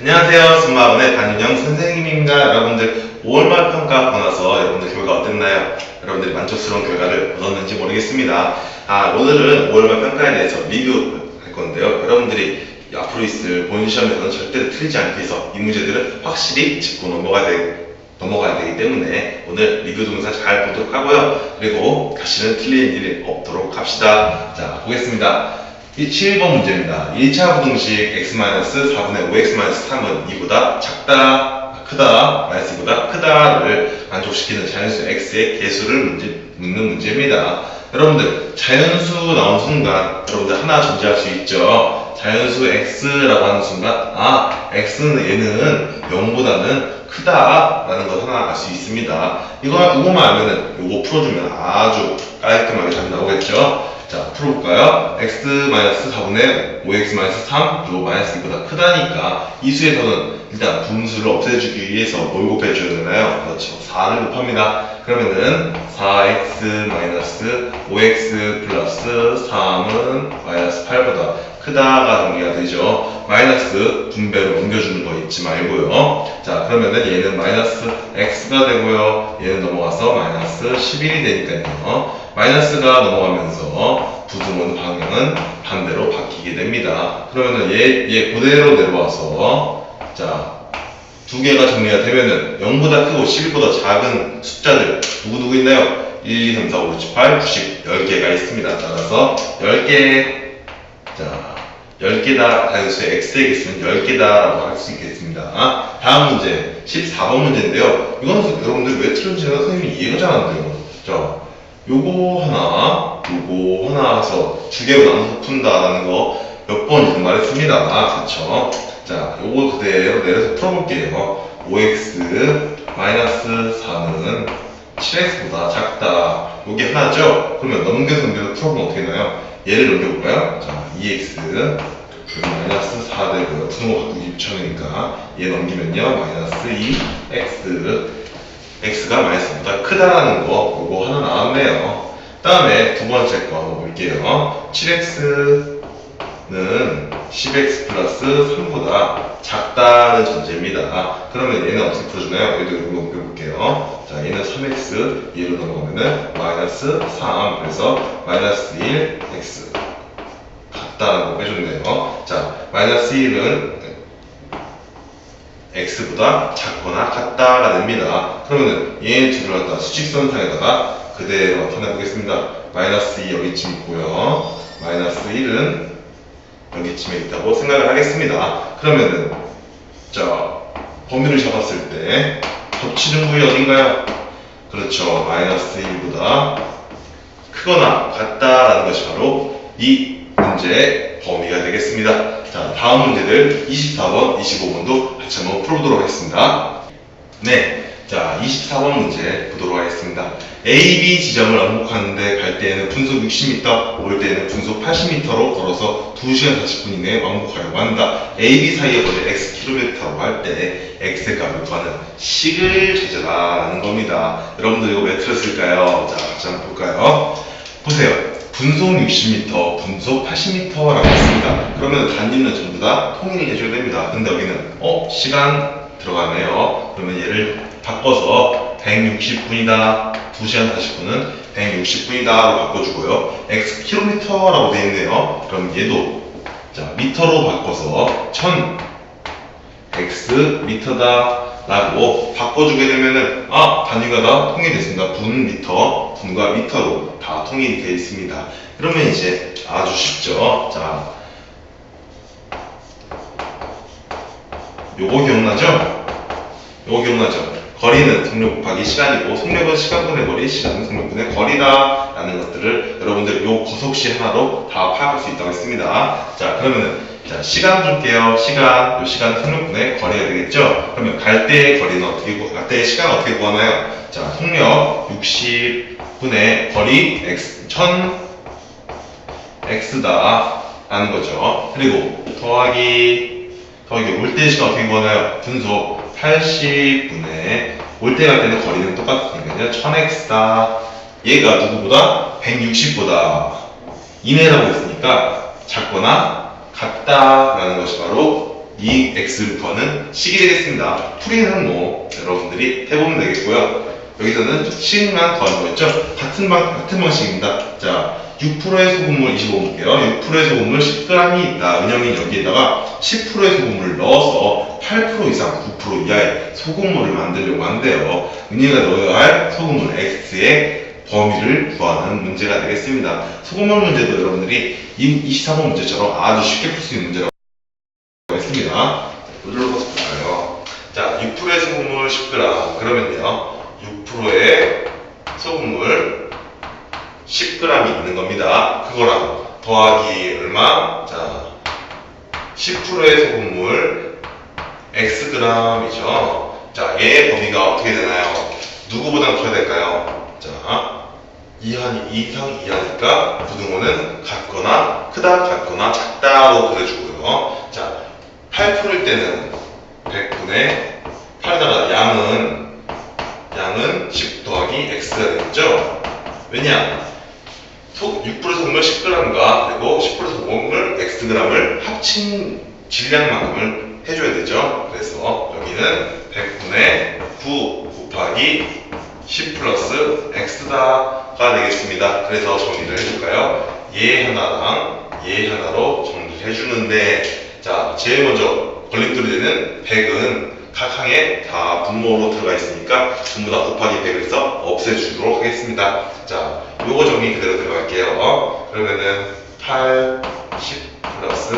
안녕하세요. 승마원의 단윤영 선생님입니다. 여러분들 5월 말 평가 보고 나서 여러분들 결과 어땠나요? 여러분들이 만족스러운 결과를 얻었는지 모르겠습니다. 아, 오늘은 5월 말 평가에 대해서 리뷰할 건데요. 여러분들이 앞으로 있을 본 시험에서는 절대로 틀리지 않기 위해서 이 문제들을 확실히 짚고 넘어가야 되, 넘어가야 되기 때문에 오늘 리뷰 동영상 잘 보도록 하고요. 그리고 다시는 틀리는 일이 없도록 합시다. 자, 보겠습니다. 이 7번 문제입니다. 1차 부등식 x-4분의 5x-3은 2보다 작다, 크다, 마이너스 2보다 크다를 만족시키는 자연수 x의 개수를 문제, 묻는 문제입니다. 여러분들, 자연수 나온 순간 여러분들 하나 존재할 수 있죠. 자연수 x라고 하는 순간 아, x는 얘는 0보다는 크다라는 걸 하나 알 수 있습니다. 이거, 이거만 알면은 이거 풀어주면 아주 깔끔하게 답이 나오겠죠. 자, 풀어볼까요? x-4분의 5x-3, 요 마이너스 2보다 크다니까 이 수에서는 일단 분수를 없애주기 위해서 뭘 곱해줘야 되나요? 그렇죠. 4를 곱합니다. 그러면은 4x-5x 플러스 3은 마이너스 8보다 크다가 정리가 되죠. 마이너스 분배로 옮겨주는 거 잊지 말고요. 자, 그러면은 얘는 마이너스 x가 되고요. 얘는 넘어가서 마이너스 11이 되니까요. 마이너스가 넘어가면서 부등원 방향은 반대로 바뀌게 됩니다. 그러면은 얘, 얘 그대로 내려와서 자, 두 개가 정리가 되면은 0보다 크고 11보다 작은 숫자들 누구누구 있나요? 1, 2, 3, 4, 5, 6, 7, 8, 90, 10개가 있습니다. 따라서 10개 자, 10개다, 단수의 x에게 있으면 10개다라고 할 수 있겠습니다. 다음 문제, 14번 문제인데요. 이거는 여러분들 왜 틀린지는 선생님이 이해가 잘 안 돼요. 자, 요거 하나, 요거 하나 해서 두 개로 나눠서 푼다라는 거 몇 번 말했습니다. 그쵸? 자, 요거 그대로 내려서 풀어볼게요. 5x 마이너스 4는 7x보다 작다. 요게 하나죠? 그러면 넘겨서 넘겨서 풀어보면 어떻게 되나요? 얘를 넘겨볼까요? 자, 2x 그리고 마이너스 4 되고요. 분모 바꾸기 귀찮으니까 얘 넘기면요. 마이너스 2x x가 마이너스보다 크다라는 거 요거 하나 나왔네요. 다음에 두 번째 거 한번 볼게요. 7x는 10x 플러스 3보다 작다는 전제입니다. 그러면 얘는 어떻게 풀어주나요? 얘도 이거 넘겨볼게요. 자, 얘는 3x, 얘로 넘어가면은 마이너스 3, 그래서 마이너스 1, x. 같다라고 빼줬네요. 자, 마이너스 1은 x보다 작거나 같다가 됩니다. 그러면은 얘 둘을 갖다 수직선상에다가 그대로 나타내 보겠습니다. 마이너스 2 여기쯤 있고요. 마이너스 1은 여기쯤에 있다고 생각을 하겠습니다. 그러면은 자 범위를 잡았을 때 겹치는 부위 어딘가요? 그렇죠. 마이너스 1보다 크거나 같다라는 것이 바로 이 문제의 범위가 되겠습니다. 자, 다음 문제들 24번, 25번도 같이 한번 풀어보도록 하겠습니다. 네, 자, 24번 문제 보도록 하겠습니다. A, B 지점을 왕복하는데 갈 때에는 분속 60m, 올 때에는 분속 80m로 걸어서 2시간 40분 이내에 왕복하려고 한다. A, B 사이의 거리 x 킬로미터라고 할때 x의 값을 구하는 식을 찾아라는 겁니다. 여러분들 이거 왜 틀었을까요? 자, 같이 한번 볼까요? 보세요. 분속 60m, 분속 80m라고 했습니다. 그러면 단위는 전부 다 통일이 해줘야 됩니다. 근데 여기는 어 시간 들어가네요. 그러면 얘를 바꿔서 160분이다. 2시간 40분은 160분이다 로 바꿔주고요. x 킬로미터라고 되어 있네요. 그럼 얘도 자 미터로 바꿔서 1000 x 미터다 라고 바꿔주게 되면은 아 단위가 다 통일됐습니다 분 미터 분과 미터로 다 통일이 되어 있습니다 그러면 이제 아주 쉽죠 자 요거 기억나죠? 요거 기억나죠? 거리는 속력 곱하기 시간이고 속력은 시간분의 거리, 시간은 속력분의 거리다 라는 것들을 여러분들 요 거속시 하나로 다 파악할 수 있다고 했습니다 자 그러면은 자 시간 줄게요. 시간 요 시간 속력분의 거리가 되겠죠? 그러면 갈 때의 거리는 어떻게 구- 갈 때의 시간 어떻게 구하나요? 자 속력 60분의 거리 x 1000 x다 라는 거죠. 그리고 더하기 더하기 올 때 시간 어떻게 구하나요? 분속 80분의 올 때 갈 때는 거리는 똑같으니까요. 1000x다. 얘가 누구보다? 160보다 이내라고 했으니까 작거나 같다라는 것이 바로 이 구하는 식이 되겠습니다. 풀이는 뭐 여러분들이 해보면 되겠고요. 여기서는 식만 더하는 거였죠? 같은 방, 같은 방식입니다. 자, 6%의 소금물 25 볼게요. 6%의 소금물 10g이 있다. 은영이 여기에다가 10%의 소금물을 넣어서 8% 이상 9% 이하의 소금물을 만들려고 한대요. 은영이가 넣어야 할 소금물 x의 범위를 구하는 문제가 되겠습니다. 소금물 문제도 여러분들이 23번 문제처럼 아주 쉽게 풀 수 있는 문제라고 하겠습니다. 이걸로 볼까요? 자, 6%의 소금물 10g. 그러면요, 6%의 소금물 10g이 있는 겁니다. 그거랑 더하기 얼마? 자, 10%의 소금물 xg이죠. 자, 얘의 범위가 어떻게 되나요? 누구보다 커야 될까요? 자, 이한, 이상 이하니까 부등호는 같거나 크다, 같거나 작다고 그려주고요. 자, 8%일 때는 100분의 8에다가 양은 양은 10 더하기 x가 되겠죠? 왜냐? 소, 6% 소금을 10g과 그리고 10% 소금을 xg을 합친 질량만큼을 해줘야 되죠. 그래서 여기는 100분의 9 곱하기 10 플러스 x다가 되겠습니다. 그래서 정리를 해줄까요? 얘 하나랑 얘 하나로 정리를 해주는데 자 제일 먼저 걸림돌이 되는 100은 각 항에 다 분모로 들어가 있으니까 전부 다 곱하기 100을 해서 없애주도록 하겠습니다. 자 요거 정리 그대로 들어갈게요. 그러면은 8, 10 플러스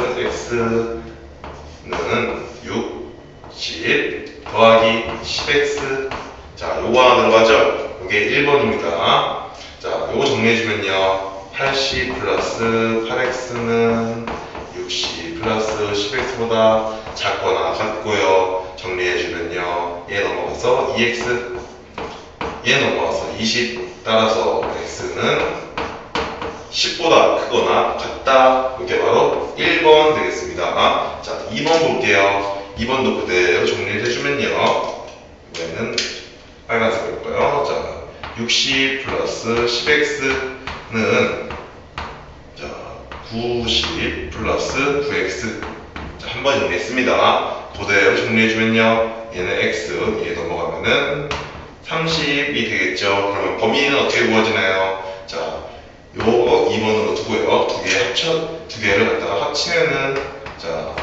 x는 6, 10 더하기 10x 자, 요거 하나 들어가죠? 요게 1번입니다. 자, 요거 정리해주면요. 80 플러스 8x는 60 플러스 10x보다 작거나 같고요. 정리해주면요. 얘 넘어가서 2x, 얘 넘어가서 20. 따라서 x는 10보다 크거나 같다. 이게 바로 1번 되겠습니다. 자, 2번 볼게요. 2번도 그대로 정리를 해주면요. 이번에는 빨간색일 거예요. 자, 60 플러스 10x는 자, 90 플러스 9x. 자, 한 번 정리했습니다. 그대로 정리해주면요. 얘는 x, 얘 넘어가면은 30이 되겠죠. 그러면 범위는 어떻게 구워지나요? 자, 요거 2번으로 두고요. 두 개 합쳐, 두 개를 갖다가 합치면은, 자,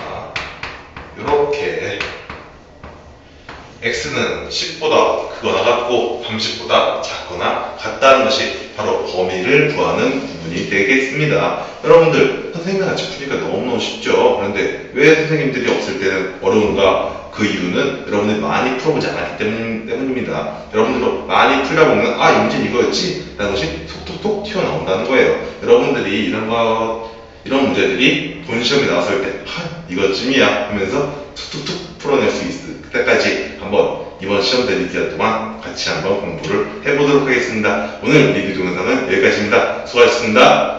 요렇게 x는 10보다 크거나 같고 30보다 작거나 같다는 것이 바로 범위를 구하는 부분이 되겠습니다. 여러분들 선생님과 같이 푸니까 너무너무 쉽죠? 그런데 왜 선생님들이 없을 때는 어려운가? 그 이유는 여러분들이 많이 풀어보지 않았기 때문, 때문입니다. 여러분들도 많이 풀다 보면 아, 이 문제는 이거였지? 라는 것이 톡톡톡 튀어나온다는 거예요. 여러분들이 이런 거, 이런 문제들이 본 시험에 나왔을 때, 아, 이것쯤이야 하면서 툭툭툭 풀어낼 수 있을 그때까지 한번 이번 시험 대비 기간 동안 같이 한번 공부를 해보도록 하겠습니다. 오늘 리뷰 동영상은 여기까지입니다. 수고하셨습니다.